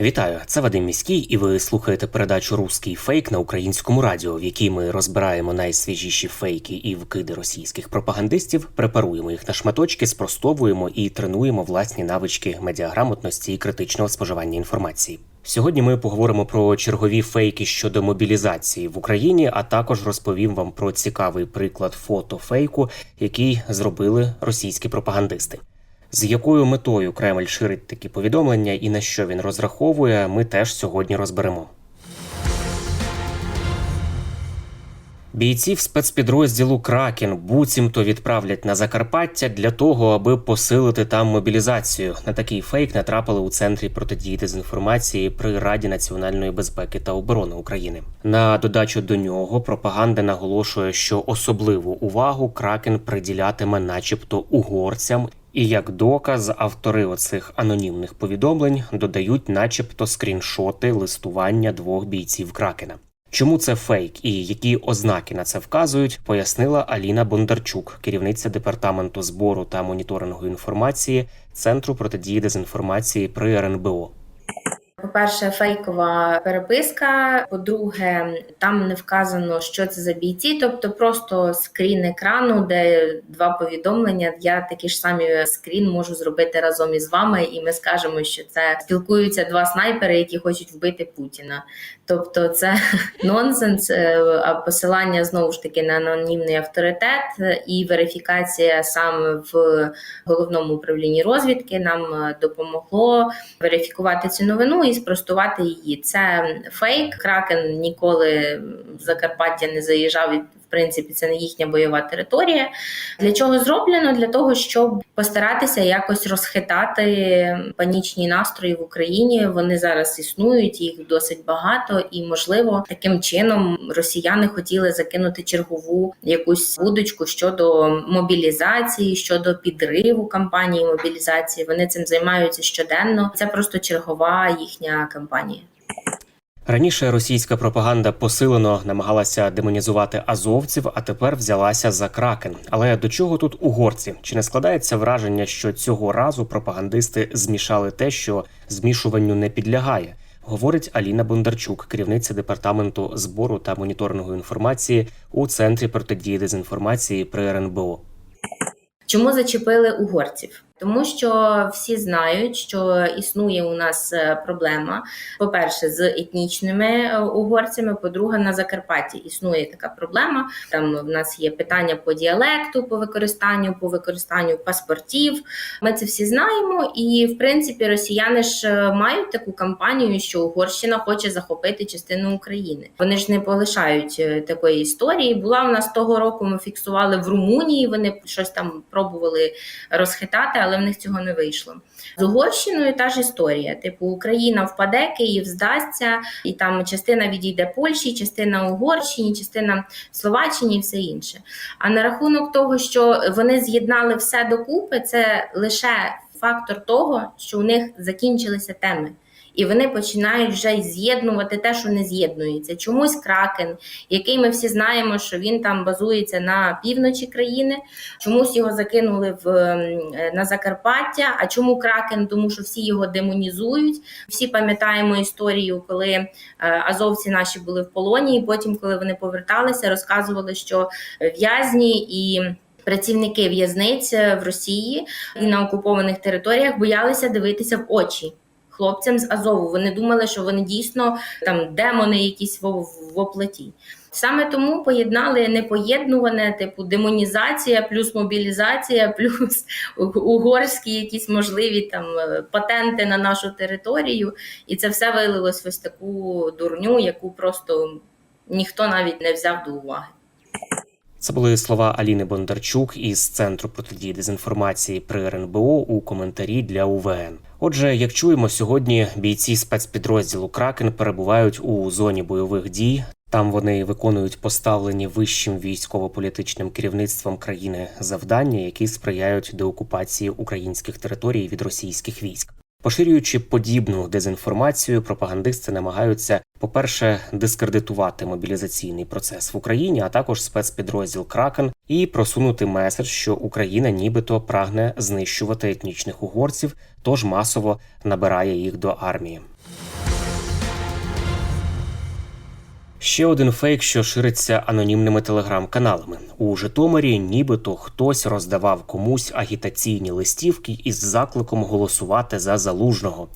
Вітаю, це Вадим Міський, і ви слухаєте передачу Руський фейк на українському радіо, в якій ми розбираємо найсвіжіші фейки і вкиди російських пропагандистів, препаруємо їх на шматочки, спростовуємо і тренуємо власні навички медіаграмотності і критичного споживання інформації. Сьогодні ми поговоримо про чергові фейки щодо мобілізації в Україні, а також розповім вам про цікавий приклад фотофейку, який зробили російські пропагандисти. З якою метою Кремль ширить такі повідомлення і на що він розраховує, ми теж сьогодні розберемо. Бійців спецпідрозділу Кракен буцімто відправлять на Закарпаття для того, аби посилити там мобілізацію. На такий фейк натрапили у центрі протидії дезінформації при Раді національної безпеки та оборони України. На додачу до нього пропаганда наголошує, що особливу увагу Кракен приділятиме, начебто, угорцям. І як доказ, автори оцих анонімних повідомлень додають, начебто, скріншоти листування двох бійців Кракена. Чому це фейк і які ознаки на це вказують, пояснила Аліна Бондарчук, керівниця департаменту збору та моніторингу інформації Центру протидії дезінформації при РНБО. По-перше, фейкова переписка. По-друге, там не вказано, що це за бійці, тобто просто скрін екрану, де два повідомлення. Я такі ж самі скрін можу зробити разом із вами, і ми скажемо, що це спілкуються два снайпери, які хочуть вбити Путіна. Тобто, це нонсенс, е, а посилання знову ж таки на анонімний авторитет і верифікація саме в головному управлінні розвідки нам е, допомогло верифікувати цю новину і спростувати її. Це фейк. Кракен ніколи в Закарпаття не заїжджав. Принципі, це не їхня бойова територія. Для чого зроблено? Для того, щоб постаратися якось розхитати панічні настрої в Україні. Вони зараз існують, їх досить багато, і можливо таким чином росіяни хотіли закинути чергову якусь удочку щодо мобілізації, щодо підриву кампанії мобілізації. Вони цим займаються щоденно. Це просто чергова їхня кампанія. Раніше російська пропаганда посилено намагалася демонізувати азовців, а тепер взялася за кракен. Але до чого тут угорці? Чи не складається враження, що цього разу пропагандисти змішали те, що змішуванню не підлягає? Говорить Аліна Бондарчук, керівниця департаменту збору та моніторингу інформації у центрі протидії дезінформації при РНБО. Чому зачепили угорців? Тому що всі знають, що існує у нас е, проблема. По-перше, з етнічними е, угорцями. По-друге, на Закарпатті існує така проблема. Там в нас є питання по діалекту, по використанню, по використанню паспортів. Ми це всі знаємо. І в принципі, росіяни ж е, мають таку кампанію, що Угорщина хоче захопити частину України. Вони ж не полишають такої історії. Була у нас того року. Ми фіксували в Румунії. Вони щось там пробували розхитати, але в них цього не вийшло. З Угорщиною та ж історія. Типу, Україна впаде, Київ здасться, і там частина відійде Польщі, частина Угорщині, частина Словаччині і все інше. А на рахунок того, що вони з'єднали все докупи, це лише фактор того, що у них закінчилися теми. І вони починають вже з'єднувати те, що не з'єднується. Чомусь кракен, який ми всі знаємо, що він там базується на півночі країни. Чомусь його закинули в ем, на Закарпаття. А чому кракен? Тому що всі його демонізують. Всі пам'ятаємо історію, коли е, азовці наші були в полоні, і потім, коли вони поверталися, розказували, що в'язні і. Працівники в'язниць в Росії і на окупованих територіях боялися дивитися в очі хлопцям з Азову. Вони думали, що вони дійсно там демони, якісь в, в оплаті. Саме тому поєднали непоєднуване, типу демонізація, плюс мобілізація, плюс угорські якісь можливі там е, патенти на нашу територію, і це все вилилось в ось таку дурню, яку просто ніхто навіть не взяв до уваги. Це були слова Аліни Бондарчук із центру протидії дезінформації при РНБО у коментарі для УВН. Отже, як чуємо, сьогодні бійці спецпідрозділу Кракен перебувають у зоні бойових дій. Там вони виконують поставлені вищим військово-політичним керівництвом країни завдання, які сприяють деокупації українських територій від російських військ. Поширюючи подібну дезінформацію, пропагандисти намагаються, по-перше, дискредитувати мобілізаційний процес в Україні, а також спецпідрозділ Кракен, і просунути меседж, що Україна нібито прагне знищувати етнічних угорців, тож масово набирає їх до армії. Ще один фейк, що шириться анонімними телеграм-каналами. У Житомирі нібито хтось роздавав комусь агітаційні листівки із закликом голосувати за залужного.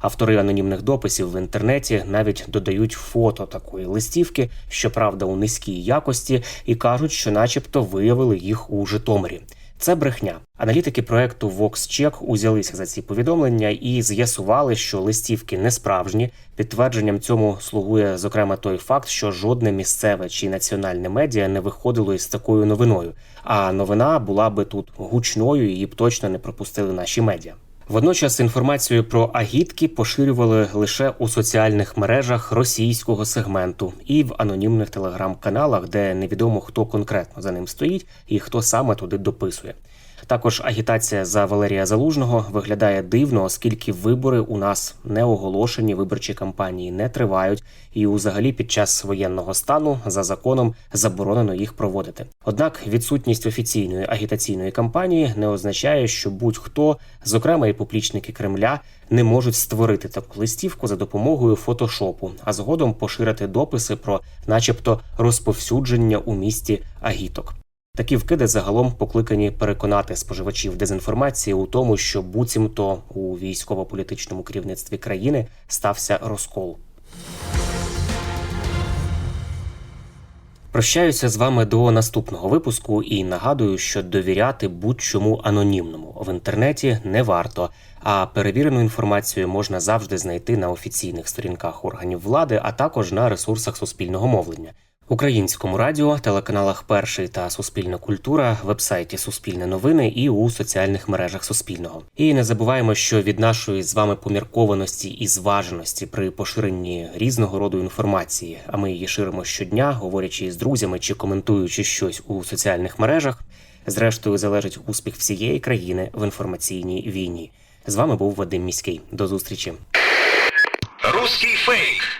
Автори анонімних дописів в інтернеті навіть додають фото такої листівки, щоправда, у низькій якості, і кажуть, що, начебто, виявили їх у Житомирі. Це брехня. Аналітики проекту VoxCheck узялися за ці повідомлення і з'ясували, що листівки не справжні. Підтвердженням цьому слугує зокрема той факт, що жодне місцеве чи національне медіа не виходило із такою новиною. А новина була би тут гучною, її б точно не пропустили наші медіа. Водночас інформацію про агітки поширювали лише у соціальних мережах російського сегменту і в анонімних телеграм-каналах, де невідомо хто конкретно за ним стоїть і хто саме туди дописує. Також агітація за Валерія Залужного виглядає дивно, оскільки вибори у нас не оголошені, виборчі кампанії не тривають, і взагалі під час воєнного стану за законом заборонено їх проводити. Однак відсутність офіційної агітаційної кампанії не означає, що будь-хто, зокрема і поплічники Кремля, не можуть створити таку листівку за допомогою фотошопу, а згодом поширити дописи про, начебто, розповсюдження у місті агіток. Такі вкиди загалом покликані переконати споживачів дезінформації у тому, що буцімто у військово-політичному керівництві країни стався розкол. Прощаюся з вами до наступного випуску і нагадую, що довіряти будь-чому анонімному в інтернеті не варто. А перевірену інформацію можна завжди знайти на офіційних сторінках органів влади, а також на ресурсах суспільного мовлення. Українському радіо, телеканалах Перший та Суспільна культура, вебсайті Суспільне новини і у соціальних мережах Суспільного. І не забуваємо, що від нашої з вами поміркованості і зваженості при поширенні різного роду інформації, а ми її ширимо щодня, говорячи з друзями чи коментуючи щось у соціальних мережах. Зрештою, залежить успіх всієї країни в інформаційній війні. З вами був Вадим Міський. До зустрічі. Русский фейк.